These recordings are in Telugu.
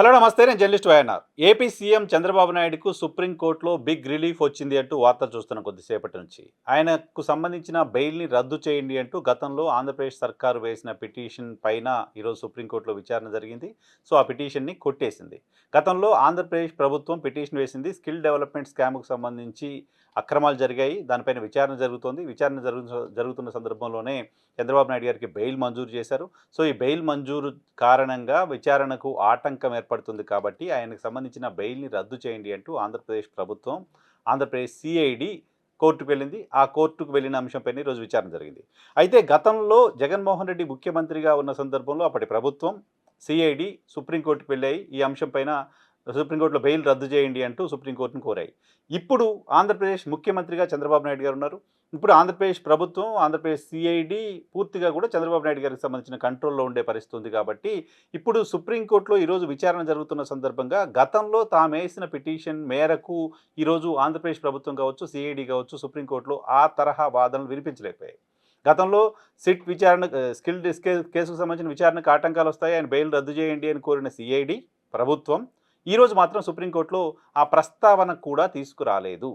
హలో నమస్తే నేను journalist YNR. AP CM Chandrababu నాయుడుకు సుప్రీంకోర్టులో బిగ్ రిలీఫ్ వచ్చింది అంటూ వార్తలు చూస్తున్న కొద్దిసేపటి నుంచి. ఆయనకు సంబంధించిన బెయిల్ని రద్దు చేయండి అంటూ గతంలో ఆంధ్రప్రదేశ్ సర్కారు వేసిన పిటిషన్ పైన ఈరోజు సుప్రీంకోర్టులో విచారణ జరిగింది. సో ఆ పిటిషన్ని కొట్టేసింది. గతంలో ఆంధ్రప్రదేశ్ ప్రభుత్వం పిటిషన్ వేసింది. స్కిల్ డెవలప్మెంట్ స్కామ్కు సంబంధించి అక్రమాలు జరిగాయి. దానిపైన విచారణ జరుగుతోంది. విచారణ జరుగు జరుగుతున్న సందర్భంలోనే చంద్రబాబు నాయుడు గారికి బెయిల్ మంజూరు చేశారు. సో ఈ బెయిల్ మంజూరు కారణంగా విచారణకు ఆటంకం ఏర్పడుతుంది కాబట్టి ఆయనకు సంబంధించిన బెయిల్ని రద్దు చేయండి అంటూ ఆంధ్రప్రదేశ్ ప్రభుత్వం ఆంధ్రప్రదేశ్ సిఐడి కోర్టుకు వెళ్ళింది. ఆ కోర్టుకు వెళ్ళిన అంశంపైన ఈరోజు విచారణ జరిగింది. అయితే గతంలో జగన్మోహన్ రెడ్డి ముఖ్యమంత్రిగా ఉన్న సందర్భంలో అప్పటి ప్రభుత్వం సిఐడి సుప్రీంకోర్టుకు వెళ్ళాయి. ఈ అంశంపైన సుప్రీంకోర్టులో బెయిల్ రద్దు చేయండి అంటూ సుప్రీంకోర్టును కోరాయి. ఇప్పుడు ఆంధ్రప్రదేశ్ ముఖ్యమంత్రిగా చంద్రబాబు నాయుడు గారు ఉన్నారు. ఇప్పుడు ఆంధ్రప్రదేశ్ ప్రభుత్వం ఆంధ్రప్రదేశ్ సిఐడి పూర్తిగా కూడా చంద్రబాబు నాయుడు గారికి సంబంధించిన కంట్రోల్లో ఉండే పరిస్థితి ఉంది కాబట్టి ఇప్పుడు సుప్రీంకోర్టులో ఈరోజు విచారణ జరుగుతున్న సందర్భంగా గతంలో తాము వేసిన పిటిషన్ మేరకు ఈరోజు ఆంధ్రప్రదేశ్ ప్రభుత్వం కావచ్చు సిఐడి కావచ్చు సుప్రీంకోర్టులో ఆ తరహా వాదనలు వినిపించలేకపోయాయి. గతంలో సిట్ విచారణ స్కిల్ కేసుకు సంబంధించిన విచారణకు ఆటంకాలు వస్తాయి ఆయన బెయిల్ రద్దు చేయండి అని కోరిన సిఐడి ప్రభుత్వం ఈరోజు మాత్రం సుప్రీంకోర్టులో ఆ ప్రస్తావన కూడా తీసుకురాలేదు.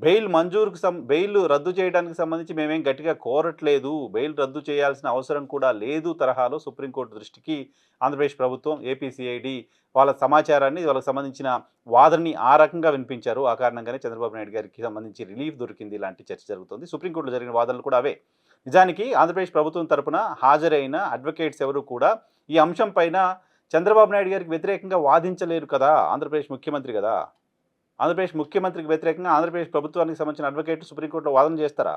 బెయిల్ మంజూరుకు సం బెయిల్ రద్దు చేయడానికి సంబంధించి మేమేం గట్టిగా కోరట్లేదు. బెయిల్ రద్దు చేయాల్సిన అవసరం కూడా లేదు తరహాలో సుప్రీంకోర్టు దృష్టికి. ఆంధ్రప్రదేశ్ ప్రభుత్వం ఏపీసీఐడి వాళ్ళ సమాచారాన్ని వాళ్ళకి సంబంధించిన వాదనని ఆ రకంగా వినిపించారు. ఆ కారణంగానే చంద్రబాబు నాయుడు గారికి సంబంధించి రిలీఫ్ దొరికింది. ఇలాంటి చర్చ జరుగుతుంది. సుప్రీంకోర్టులో జరిగిన వాదనలు కూడా అవే. నిజానికి ఆంధ్రప్రదేశ్ ప్రభుత్వం తరపున హాజరైన అడ్వకేట్స్ ఎవరు కూడా ఈ అంశం పైన చంద్రబాబు నాయుడు గారికి వ్యతిరేకంగా వాదించలేరు కదా ఆంధ్రప్రదేశ్ ముఖ్యమంత్రి కదా? ఆంధ్రప్రదేశ్ ముఖ్యమంత్రికి వ్యతిరేకంగా ఆంధ్రప్రదేశ్ ప్రభుత్వానికి సంబంధించిన అడ్వకేట్ సుప్రీంకోర్టులో వాదన చేస్తారా?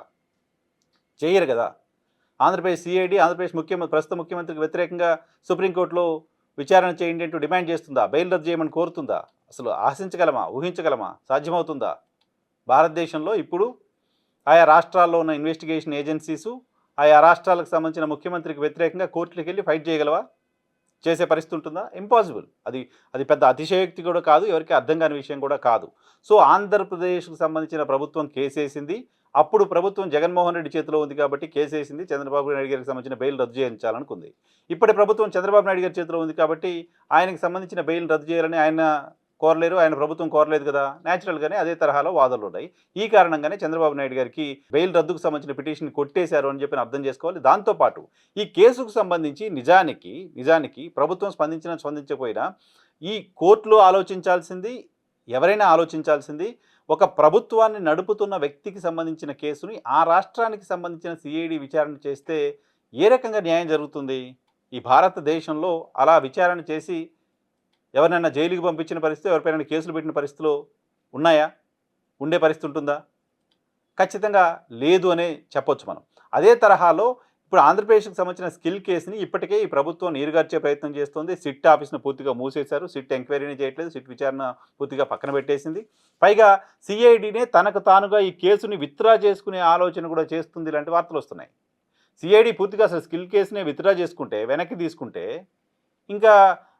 చేయరు కదా. ఆంధ్రప్రదేశ్ సిఐడి ఆంధ్రప్రదేశ్ ముఖ్యమంత్రి ప్రస్తుత ముఖ్యమంత్రికి వ్యతిరేకంగా సుప్రీంకోర్టులో విచారణ చేయండి అంటూ డిమాండ్ చేస్తుందా? బెయిల్ రద్దు చేయమని కోరుతుందా? అసలు ఆశించగలమా? ఊహించగలమా? సాధ్యమవుతుందా? భారతదేశంలో ఇప్పుడు ఆయా రాష్ట్రాల్లో ఉన్న ఇన్వెస్టిగేషన్ ఏజెన్సీసు ఆయా రాష్ట్రాలకు సంబంధించిన ముఖ్యమంత్రికి వ్యతిరేకంగా కోర్టులకు వెళ్ళి ఫైట్ చేయగలవా? చేసే పరిస్థితి ఉంటుందా? ఇంపాసిబుల్ అది అది పెద్ద అతిశయోక్తి కూడా కాదు ఎవరికి అర్థం కాని విషయం కూడా కాదు. సో ఆంధ్రప్రదేశ్కు సంబంధించిన ప్రభుత్వం కేసేసింది. అప్పుడు ప్రభుత్వం జగన్మోహన్ రెడ్డి చేతిలో ఉంది కాబట్టి కేసేసింది. చంద్రబాబు నాయుడు గారికి సంబంధించిన బెయిల్ రద్దు చేయించాలనుకుంది. ఇప్పటి ప్రభుత్వం చంద్రబాబు నాయుడు గారి చేతిలో ఉంది కాబట్టి ఆయనకి సంబంధించిన బెయిల్ రద్దు చేయాలని ఆయన కోరలేరు ఆయన ప్రభుత్వం కోరలేదు కదా. న్యాచురల్గానే అదే తరహాలో వాదనలు ఉన్నాయి. ఈ కారణంగానే చంద్రబాబు నాయుడు గారికి బెయిల్ రద్దుకు సంబంధించిన పిటిషన్ కొట్టేశారు అని చెప్పి అర్థం చేసుకోవాలి. దాంతోపాటు ఈ కేసుకు సంబంధించి నిజానికి నిజానికి ప్రభుత్వం స్పందించినా స్పందించకపోయినా ఈ కోర్టులో ఆలోచించాల్సింది ఎవరైనా ఆలోచించాల్సింది ఒక ప్రభుత్వాన్ని నడుపుతున్న వ్యక్తికి సంబంధించిన కేసుని ఆ రాష్ట్రానికి సంబంధించిన సిఐడి విచారణ చేస్తే ఏ రకంగా న్యాయం జరుగుతుంది? ఈ భారతదేశంలో అలా విచారణ చేసి ఎవరినైనా జైలుకి పంపించిన పరిస్థితి ఎవరిపైన కేసులు పెట్టిన పరిస్థితులు ఉన్నాయా? ఉండే పరిస్థితి ఉంటుందా? ఖచ్చితంగా లేదు అనే చెప్పొచ్చు మనం. అదే తరహాలో ఇప్పుడు ఆంధ్రప్రదేశ్కి సంబంధించిన స్కిల్ కేసుని ఇప్పటికే ఈ ప్రభుత్వం నీరుగార్చే ప్రయత్నం చేస్తుంది. సిట్ ఆఫీస్ను పూర్తిగా మూసేశారు. సిట్ ఎంక్వైరీని చేయట్లేదు. సిట్ విచారణ పూర్తిగా పక్కన పెట్టేసింది. పైగా సిఐడినే తనకు తానుగా ఈ కేసుని విత్డ్రా చేసుకునే ఆలోచన కూడా చేస్తుంది. ఇలాంటి వార్తలు వస్తున్నాయి. సిఐడి పూర్తిగా అసలు స్కిల్ కేసునే విత్డ్రా చేసుకుంటే వెనక్కి తీసుకుంటే ఇంకా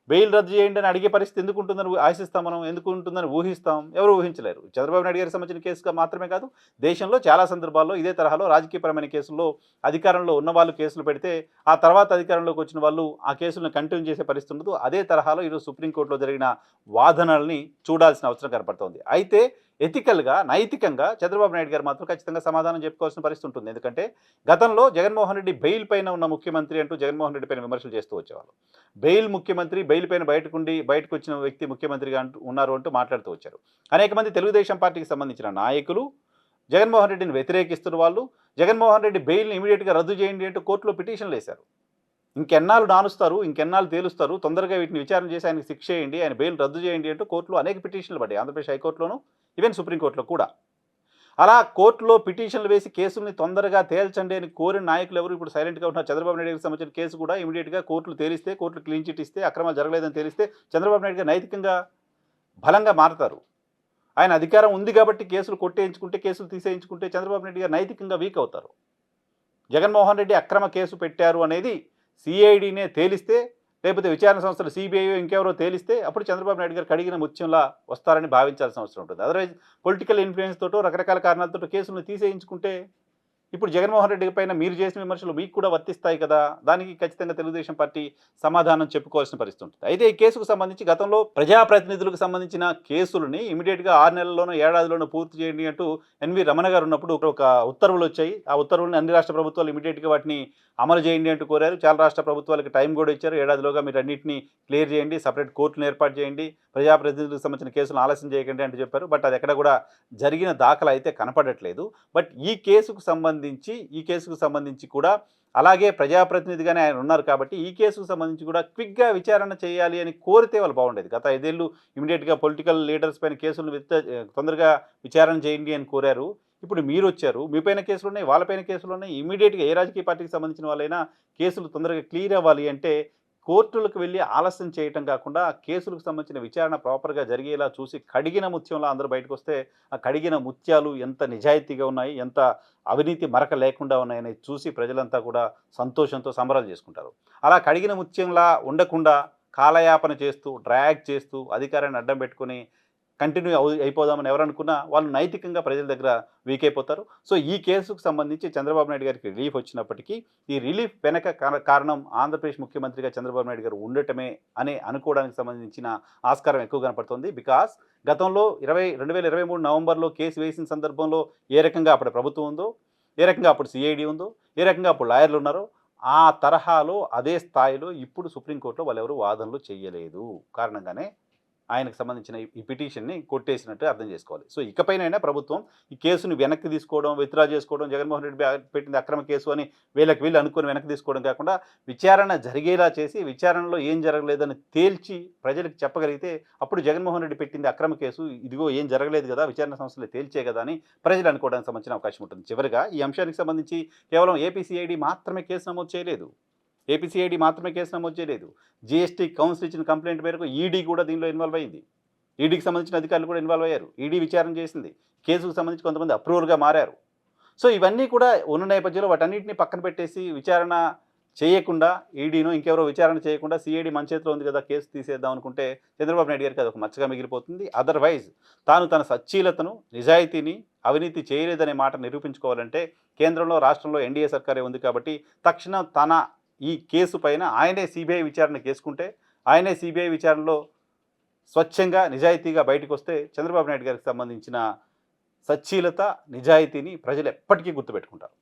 బెయిల్ రద్దు చేయండి అని అడిగే పరిస్థితి ఎందుకు ఉంటుందని ఆశిస్తాం మనం ఎందుకు ఉంటుందని ఊహిస్తాం. ఎవరు ఊహించలేరు. చంద్రబాబు నాయుడు గారికి సంబంధించిన కేసుగా మాత్రమే కాదు దేశంలో చాలా సందర్భాల్లో ఇదే తరహాలో రాజకీయపరమైన కేసుల్లో అధికారంలో ఉన్న వాళ్ళు కేసులు పెడితే ఆ తర్వాత అధికారంలోకి వచ్చిన వాళ్ళు ఆ కేసులను కంటిన్యూ చేసే పరిస్థితి ఉండదు. అదే తరహాలో ఈరోజు సుప్రీంకోర్టులో జరిగిన వాదనల్ని చూడాల్సిన అవసరం కనపడుతోంది. అయితే ఎథికల్గా నైతికంగా చంద్రబాబు నాయుడు గారు మాత్రం ఖచ్చితంగా సమాధానం చెప్పుకోవాల్సిన పరిస్థితి ఉంటుంది. ఎందుకంటే గతంలో జగన్మోహన్ రెడ్డి బెయిల్ పైన ఉన్న ముఖ్యమంత్రి అంటూ జగన్మోహన్ రెడ్డి పైన విమర్శలు చేస్తూ వచ్చేవాళ్ళు. బెయిల్ ముఖ్యమంత్రి బెయిల్ పైన బయటకుండి బయటకు వచ్చిన వ్యక్తి ముఖ్యమంత్రిగా అంటూ ఉన్నారు అంటూ మాట్లాడుతూ వచ్చారు. అనేక మంది తెలుగుదేశం పార్టీకి సంబంధించిన నాయకులు జగన్మోహన్ రెడ్డిని వ్యతిరేకిస్తున్న వాళ్ళు జగన్మోహన్ రెడ్డి బెయిల్ని ఇమీడియట్గా రద్దు చేయండి అంటూ కోర్టులో పిటిషన్లు వేశారు. ఇంకెన్నాళ్ళు నానుస్తారు ఇంకెన్నాళ్ళు తేలుస్తారు తొందరగా వీటిని విచారణ చేసి ఆయనకి శిక్ష చేయండి ఆయన బెయిల్ రద్దు చేయండి అంటూ కోర్టులో అనేక పిటిషన్లు పడ్డాయి ఆంధ్రప్రదేశ్ హైకోర్టులోను ఈవెన్ సుప్రీంకోర్టులో కూడా. అలా కోర్టులో పిటిషన్లు వేసి కేసుల్ని తొందరగా తేల్చండి అని కోరిన నాయకులు ఎవరు? ఇప్పుడు సైలెంట్గా ఉంటున్నారు. చంద్రబాబు నాయుడికి సంబంధించిన కేసు కూడా ఇమీడియట్గా కోర్టులు తేలిస్తే కోర్టులు క్లీన్ చిట్ ఇస్తే అక్రమాలు జరగలేదని తెలిస్తే చంద్రబాబు నాయుడుగా నైతికంగా బలంగా మారతారు. ఆయన అధికారం ఉంది కాబట్టి కేసులు కొట్టేయించుకుంటే కేసులు తీసేయించుకుంటే చంద్రబాబు నాయుడు గారు నైతికంగా వీక్ అవుతారు. జగన్మోహన్ రెడ్డి అక్రమ కేసు పెట్టారు అనేది సిఐడినే తేలిస్తే లేకపోతే విచారణ సంస్థలు సిబిఐ ఇంకెవరో తేలిస్తే అప్పుడు చంద్రబాబు నాయుడు గారు కడిగిన ముత్యంలా వస్తారని భావించాల్సిన అవసరం ఉంటుంది. అదర్వైజ్ పొలిటికల్ ఇన్ఫ్లుయెన్స్ తోటో రకరకాల కారణాలతో కేసులను తీసేయించుకుంటే ఇప్పుడు జగన్మోహన్ రెడ్డి పైన మీరు చేసిన విమర్శలు మీకు కూడా వర్తిస్తాయి కదా? దానికి ఖచ్చితంగా తెలుగుదేశం పార్టీ సమాధానం చెప్పుకోవాల్సిన పరిస్థితి ఉంటుంది. అయితే ఈ కేసుకు సంబంధించి గతంలో ప్రజాప్రతినిధులకు సంబంధించిన కేసులని ఇమీడియట్గా ఆరు నెలల్లోనూ ఏడాదిలోనూ పూర్తి చేయండి అంటూ ఎన్వి రమణ గారు ఉన్నప్పుడు ఒక ఉత్తర్వులు వచ్చాయి. ఆ ఉత్తర్వులను అన్ని రాష్ట్ర ప్రభుత్వాలు ఇమీడియట్గా వాటిని అమలు చేయండి అంటూ కోరారు. చాలా రాష్ట్ర ప్రభుత్వాలకు టైం కూడా ఇచ్చారు. ఏడాదిలోగా మీరు అన్నింటినీ క్లియర్ చేయండి సపరేట్ కోర్టును ఏర్పాటు చేయండి ప్రజాప్రతినిధులకు సంబంధించిన కేసులను ఆలస్యం చేయకండి అంటూ చెప్పారు. బట్ అది ఎక్కడ కూడా జరిగిన దాఖలు అయితే కనపడట్లేదు. బట్ ఈ కేసుకు సంబంధించి ఈ కేసుకు సంబంధించి కూడా అలాగే ప్రజాప్రతినిధిగానే ఆయన ఉన్నారు కాబట్టి ఈ కేసుకు సంబంధించి కూడా క్విక్గా విచారణ చేయాలి అని కోరితే వాళ్ళు బాగుండేది. గత ఐదేళ్ళు ఇమీడియట్గా పొలిటికల్ లీడర్స్ పైన కేసులు విత్త తొందరగా విచారణ చేయండి అని కోరారు. ఇప్పుడు మీరు వచ్చారు మీ పైన కేసులు ఉన్నాయి వాళ్ళపైన కేసులు ఉన్నాయి ఇమీడియట్గా ఏ రాజకీయ పార్టీకి సంబంధించిన వాళ్ళైనా కేసులు తొందరగా క్లియర్ అవ్వాలి అంటే కోర్టులకు వెళ్ళి ఆలస్యం చేయటం కాకుండా కేసులకు సంబంధించిన విచారణ ప్రాపర్గా జరిగేలా చూసి కడిగిన ముత్యంలో అందరూ బయటకు వస్తే ఆ కడిగిన ముత్యాలు ఎంత నిజాయితీగా ఉన్నాయి ఎంత అవినీతి మరక లేకుండా ఉన్నాయని చూసి ప్రజలంతా కూడా సంతోషంతో సంబరాలు చేసుకుంటారు. అలా కడిగిన ముత్యంలా ఉండకుండా కాలయాపన చేస్తూ డ్రాగ్ చేస్తూ అధికారాన్ని అడ్డం పెట్టుకొని కంటిన్యూ అవు అయిపోదామని ఎవరు అనుకున్నా వాళ్ళు నైతికంగా ప్రజల దగ్గర వీక్ అయిపోతారు. సో ఈ కేసుకు సంబంధించి చంద్రబాబు నాయుడు గారికి రిలీఫ్ వచ్చినప్పటికీ ఈ రిలీఫ్ వెనక కారణం ఆంధ్రప్రదేశ్ ముఖ్యమంత్రిగా చంద్రబాబు నాయుడు గారు ఉండటమే అని అనుకోవడానికి సంబంధించిన ఆస్కారం ఎక్కువ కనపడుతుంది. బికాస్ గతంలో ఇరవై రెండు వేల ఇరవై మూడు నవంబర్లో కేసు వేసిన సందర్భంలో ఏ రకంగా అప్పుడు ప్రభుత్వం ఉందో ఏ రకంగా అప్పుడు సిఐడి ఉందో ఏ రకంగా అప్పుడు లాయర్లు ఉన్నారో ఆ తరహాలో అదే స్థాయిలో ఇప్పుడు సుప్రీంకోర్టులో వాళ్ళు ఎవరు వాదనలు చేయలేదు. కారణంగానే ఆయనకు సంబంధించిన ఈ- పిటిషన్ని కొట్టేసినట్టు అర్థం చేసుకోవాలి. సో ఇకపైనైనా ప్రభుత్వం ఈ కేసును వెనక్కి తీసుకోవడం విత్డ్రా చేసుకోవడం జగన్మోహన్ రెడ్డి పెట్టింది అక్రమ కేసు అని వీళ్ళకి వీళ్ళు అనుకుని వెనక్కి తీసుకోవడం కాకుండా విచారణ జరిగేలా చేసి విచారణలో ఏం జరగలేదని తేల్చి ప్రజలకు చెప్పగలిగితే అప్పుడు జగన్మోహన్ రెడ్డి పెట్టింది అక్రమ కేసు ఇదిగో ఏం జరగలేదు కదా విచారణ సంస్థలు తేల్చే కదా అని ప్రజలు అనుకోవడానికి సంబంధించిన అవకాశం ఉంటుంది. చివరిగా ఈ అంశానికి సంబంధించి కేవలం ఏపీసీఐడి మాత్రమే కేసు నమోదు చేయలేదు. ఏపీసీఐడి మాత్రమే కేసు నమోదు చేయలేదు. జీఎస్టీ కౌన్సిల్ ఇచ్చిన కంప్లైంట్ మేరకు ఈడీ కూడా దీనిలో ఇన్వాల్వ్ అయింది. ఈడీకి సంబంధించిన అధికారులు కూడా ఇన్వాల్వ్ అయ్యారు. ఈడీ విచారణ చేసింది. కేసుకు సంబంధించి కొంతమంది అప్రూవర్గా మారారు. సో ఇవన్నీ కూడా ఉన్న నేపథ్యంలో వాటన్నిటిని పక్కన పెట్టేసి విచారణ చేయకుండా ఈడీను ఇంకెవరో విచారణ చేయకుండా సిఐడి మన చేతిలో ఉంది కదా కేసు తీసేద్దాం అనుకుంటే చంద్రబాబు నాయుడు గారికి అది ఒక మచ్చగా మిగిలిపోతుంది. అదర్వైజ్ తాను తన సచ్చీలతను నిజాయితీని అవినీతి చేయలేదనే మాట నిరూపించుకోవాలంటే కేంద్రంలో రాష్ట్రంలో ఎన్డీఏ సర్కారే ఉంది కాబట్టి తక్షణం తన ఈ కేసు పైన ఆయనే సిబిఐ విచారణ చేసుకుంటే ఆయనే సిబిఐ విచారణలో స్వచ్ఛంగా నిజాయితీగా బయటకు వస్తే చంద్రబాబు నాయుడు గారికి సంబంధించిన సచ్చీలత నిజాయితీని ప్రజలు ఎప్పటికీ గుర్తుపెట్టుకుంటారు.